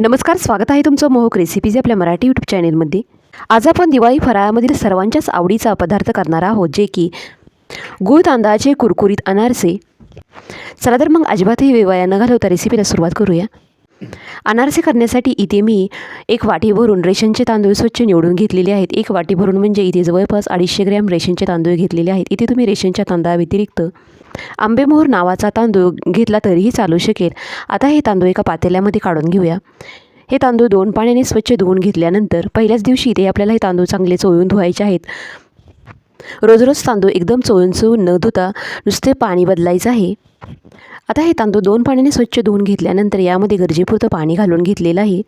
नमस्कार स्वागत आहे तुमचं मोहक रेसिपीज आपल्या मराठी यूट्यूब चॅनेलमध्ये आज आपण दिवाळी फराळामधील सर्वांच्याच आवडीचा पदार्थ करणार आहोत जे की गुळ तांदळाचे कुरकुरीत अनारसे. चला तर मग अजिबातही वेवाया न घालवता रेसिपीला सुरुवात करूया. अनारसे करण्यासाठी इथे मी एक वाटी भरून रेशनचे तांदूळ स्वच्छ निवडून घेतलेले आहेत. एक वाटी भरून म्हणजे इथे जवळपास अडीचशे ग्रॅम रेशनचे तांदूळ घेतलेले आहेत. इथे तुम्ही रेशनच्या तांदळाव्यतिरिक्त आंबेमोहर नावाचा तांदूळ घेतला तरीही चालू शकेल. आता हे तांदूळ एका पातेल्यामध्ये काढून घेऊया. हे तांदूळ दोन पाण्याने स्वच्छ धुवून घेतल्यानंतर पहिल्याच दिवशी इथे आपल्याला हे तांदूळ चांगले चोळून धुवायचे आहेत. रोज रोज तांदूळ एकदम चोळून चोळून न धुता नुसते पाणी बदलायचं आहे. आता हे तांदूळ दोन पाण्याने स्वच्छ धुवून घेतल्यानंतर यामध्ये गरजेपुरतं पाणी घालून घेतलेलं आहे.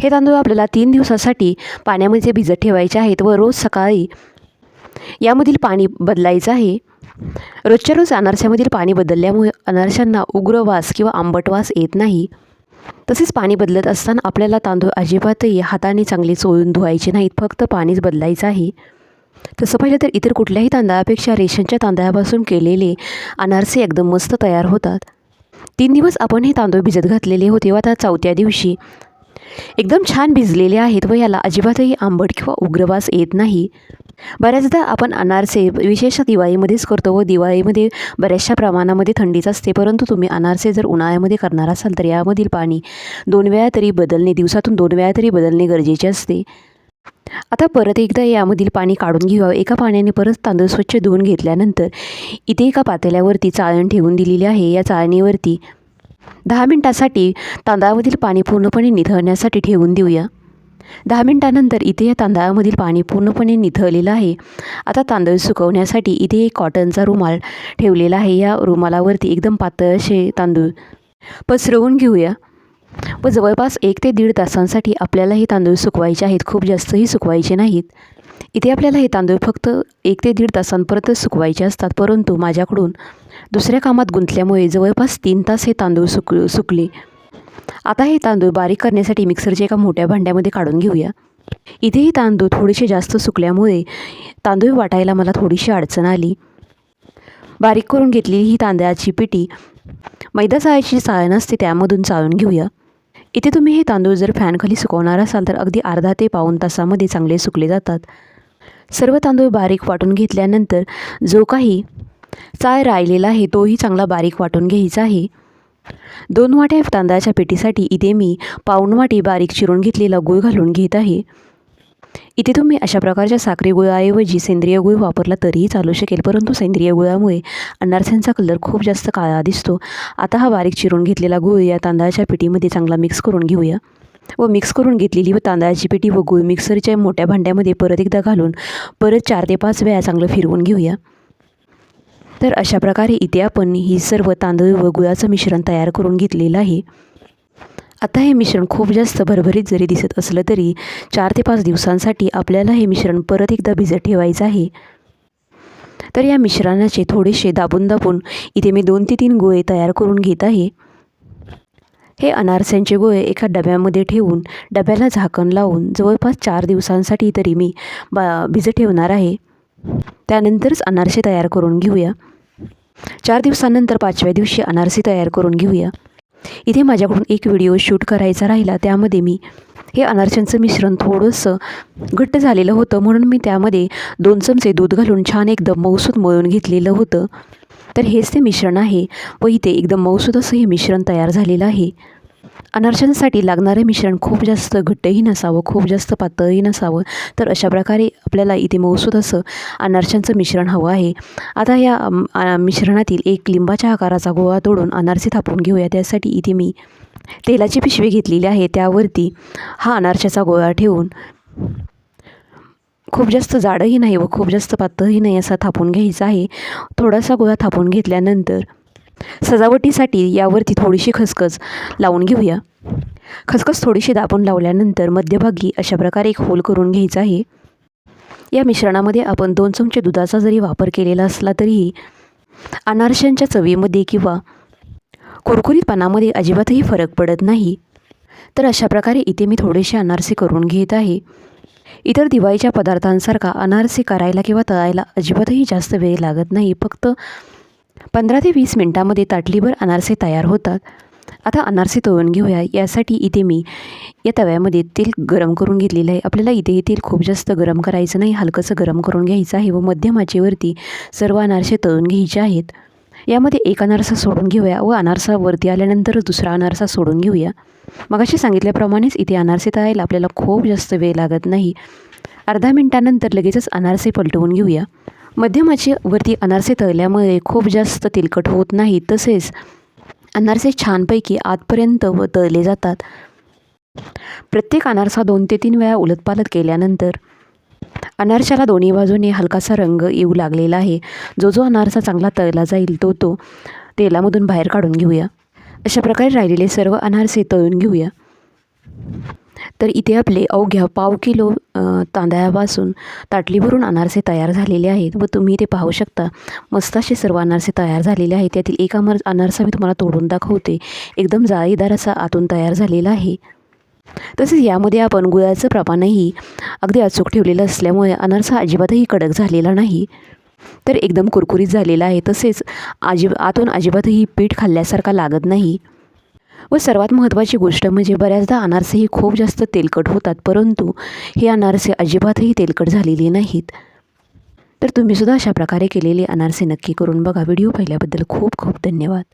हे तांदूळ आपल्याला तीन दिवसासाठी पाण्यामध्ये भिजत ठेवायचे आहेत व रोज सकाळी यामधील पाणी बदलायचं आहे. रोजच्या रोज अनारशामधील पाणी बदलल्यामुळे अनारशांना उग्र वास किंवा आंबट वास येत नाही. तसेच पाणी बदलत असताना आपल्याला तांदूळ अजिबातही हाताने चांगले चोळून धुवायचे नाहीत फक्त पाणीच बदलायचं आहे. तसं पाहिलं तर इतर कुठल्याही तांदळापेक्षा रेशनच्या तांदळापासून केलेले अनारसे एकदम मस्त तयार होतात. तीन दिवस आपण हे तांदूळ भिजत घातलेले होते व आता चौथ्या दिवशी एकदम छान भिजलेले आहेत व याला अजिबातही आंबट किंवा उग्रवास येत नाही. बऱ्याचदा आपण अनारसे विशेषतः दिवाळीमध्येच करतो व दिवाळीमध्ये बऱ्याचशा प्रमाणामध्ये थंडीच असते परंतु तुम्ही अनारसे जर उन्हाळ्यामध्ये करणार असाल तर यामधील पाणी दोन वेळा तरी बदलणे दिवसातून दोन वेळा तरी बदलणे गरजेचे असते. आता परत एकदा यामधील पाणी काढून घ्यावं. एका पाण्याने परत तांदूळ स्वच्छ धुवून घेतल्यानंतर इथे एका पातेल्यावरती चाळण ठेवून दिलेली आहे. या चाळणीवरती दहा मिनटासाठी तांदळामधील पाणी पूर्णपणे निथळण्यासाठी ठेवून देऊया. दहा मिनटानंतर इथे या तांदळामधील पाणी पूर्णपणे निथळलेलं आहे. आता तांदूळ सुकवण्यासाठी इथे एक कॉटनचा रुमाल ठेवलेला आहे. या रुमालावरती एकदम पातळ असे तांदूळ पसरवून घेऊया. व जवळपास एक ते दीड तासांसाठी आपल्याला हे तांदूळ सुकवायचे आहेत. खूप जास्तही सुकवायचे नाहीत. इथे आपल्याला हे तांदूळ फक्त एक ते दीड तासांपर्यंत सुकवायचे असतात. परंतु माझ्याकडून दुसऱ्या कामात गुंतल्यामुळे जवळपास तीन तास हे तांदूळ सुक सुकले. आता हे तांदूळ बारीक करण्यासाठी मिक्सरच्या एका मोठ्या भांड्यामध्ये काढून घेऊया. इथेही तांदूळ थोडेसे जास्त सुकल्यामुळे तांदूळ वाटायला मला थोडीशी अडचण आली. बारीक करून घेतलेली ही तांदळाची पिठी मैदा चाळायची चाळण असते त्यामधून चाळून घेऊया. इथे तुम्ही हे तांदूळ जर फॅनखाली सुकवणार असाल तर अगदी अर्धा ते पाऊण तासामध्ये चांगले सुकले जातात. सर्व तांदूळ बारीक वाटून घेतल्यानंतर जो काही चाळ राहिलेला आहे तोही चांगला बारीक वाटून घ्यायचा आहे. दोन वाट्या तांदळाच्या पेटीसाठी इथे मी पाऊण वाटी बारीक चिरून घेतलेला गूळ घालून घेत आहे. इथे तुम्ही अशा प्रकारच्या साखरी गुळाऐवजी सेंद्रिय गुळ वापरला तरीही चालू शकेल. परंतु सेंद्रिय गुळामुळे अनारसांचा कलर खूप जास्त काळा दिसतो. आता हा बारीक चिरून घेतलेला गूळ या तांदळाच्या पिठीमध्ये चांगला मिक्स करून घेऊया. व मिक्स करून घेतलेली व तांदळाची पिठी व गूळ मिक्सरच्या मोठ्या भांड्यामध्ये परत एकदा घालून परत चार ते पाच वेळा चांगलं फिरवून घेऊया. तर अशा प्रकारे इथे आपण ही सर्व तांदूळ व गुळाचं मिश्रण तयार करून घेतलेलं आहे. आता हे मिश्रण खूप जास्त भरभरीत जरी दिसत असलं तरी चार ते पाच दिवसांसाठी आपल्याला हे मिश्रण परत एकदा भिजत ठेवायचं आहे. तर या मिश्रणाचे थोडेसे दाबून दाबून इथे मी दोन ते तीन गोळे तयार करून घेत आहे. हे अनारस्यांचे गोळे एका डब्यामध्ये ठेवून डब्याला झाकण लावून जवळपास चार दिवसांसाठी तरी मी बा भिजत ठेवणार आहे. त्यानंतरच अनारसे तयार करून घेऊया. चार दिवसानंतर पाचव्या दिवशी अनारसे तयार करून घेऊया. इथे माझ्याकडून एक व्हिडिओ शूट करायचा राहिला त्यामध्ये मी हे अनारशांचं मिश्रण थोडंसं घट्ट झालेलं होतं म्हणून मी त्यामध्ये दोन चमचे दूध घालून छान एकदम मऊसूद मळून घेतलेलं होतं. तर हेच ते मिश्रण आहे व इथे एकदम मऊसूद असं हे मिश्रण तयार झालेलं आहे. अनारशांसाठी लागणारं मिश्रण खूप जास्त घट्टही नसावं खूप जास्त पातळही नसावं. तर अशा प्रकारे आपल्याला इथे मौसूद असं अनारशांचं मिश्रण हवं आहे. आता या मिश्रणातील एक लिंबाच्या आकाराचा गोळा तोडून अनारसे थापून घेऊया. त्यासाठी इथे मी तेलाची पिशवी घेतलेली आहे. त्यावरती हा अनारशाचा गोळा ठेवून खूप जास्त जाडंही नाही व खूप जास्त पातळही नाही असा थापून घ्यायचा आहे. थोडासा गोळा थापून घेतल्यानंतर सजावटीसाठी यावरती थोडीशी खसखस लावून घेऊया. खसखस थोडीशी दाबून लावल्यानंतर मध्यभागी अशा प्रकारे एक होल करून घ्यायचा आहे. या मिश्रणामध्ये आपण दोन चमचे दुधाचा जरी वापर केलेला असला तरीही अनारशांच्या चवीमध्ये किंवा कुरकुरीतपणामध्ये अजिबातही फरक पडत नाही. तर अशा प्रकारे इथे मी थोडेसे अनारसे करून घेत आहे. इतर दिवाळीच्या पदार्थांसारखा अनारसे करायला किंवा तळायला अजिबातही जास्त वेळ लागत नाही. फक्त पंधरा ते वीस मिनटामध्ये ताटलीभर अनारसे तयार होतात. आता अनारसे तळून घेऊया. यासाठी इथे मी या तव्यामध्ये तेल गरम करून घेतलेलं आहे. आपल्याला इथे हे तेल खूप जास्त गरम करायचं नाही. हलकंसं गरम करून घ्यायचं आहे व मध्यम आचेवरती सर्व अनारसे तळून घ्यायचे आहेत. यामध्ये एक अनारसा सोडून घेऊया व अनारसा वरती आल्यानंतर दुसरा अनारसा सोडून घेऊया. मगाशी सांगितल्याप्रमाणेच इथे अनारसे तळायला आपल्याला खूप जास्त वेळ लागत नाही. अर्धा मिनटानंतर लगेचच अनारसे पलटवून घेऊया. मध्यमाची वरती अनारसे तळल्यामुळे खूप जास्त तेलकट होत नाही तसेच अनारसे छानपैकी आतपर्यंत व तळले जातात. प्रत्येक अनारसा दोन ते तीन वेळा उलटपालट केल्यानंतर अनारशाला दोन्ही बाजूने हलकासा रंग येऊ लागलेला आहे. जो जो अनारसा चांगला तळला जाईल तो तो तेलामधून बाहेर काढून घेऊया. अशा प्रकारे राहिलेले सर्व अनारसे तळून घेऊया. तर इथे आपले अवघ्या पाव किलो तांदळापासून ताटली भरून अनारसे तयार झालेले आहेत व तुम्ही इथे पाहू शकता. मस्त असे सर्व अनारसे तयार झालेले आहेत. त्यातील एक अमर अनारसा मी तुम्हाला तोडून दाखवते. एकदम जाळीदार असा आतून तयार झालेला आहे. तसेच यामध्ये आपण गुळाचं प्रमाणही अगदी अचूक ठेवलेलं असल्यामुळे अनारसा अजिबातही कडक झालेला नाही. तर एकदम कुरकुरीत झालेला आहे. तसेच अजिब आतून अजिबातही पीठ खाल्ल्यासारखा लागत नाही. व सर्वात महत्त्वाची गोष्ट म्हणजे बऱ्याचदा अनारसे ही खूप जास्त तेलकट होतात परंतु हे अनारसे अजिबातही तेलकट झालेले नाहीत. तर तुम्हीसुद्धा अशा प्रकारे केलेले अनारसे नक्की करून बघा. व्हिडिओ पाहिल्याबद्दल खूप खूप धन्यवाद.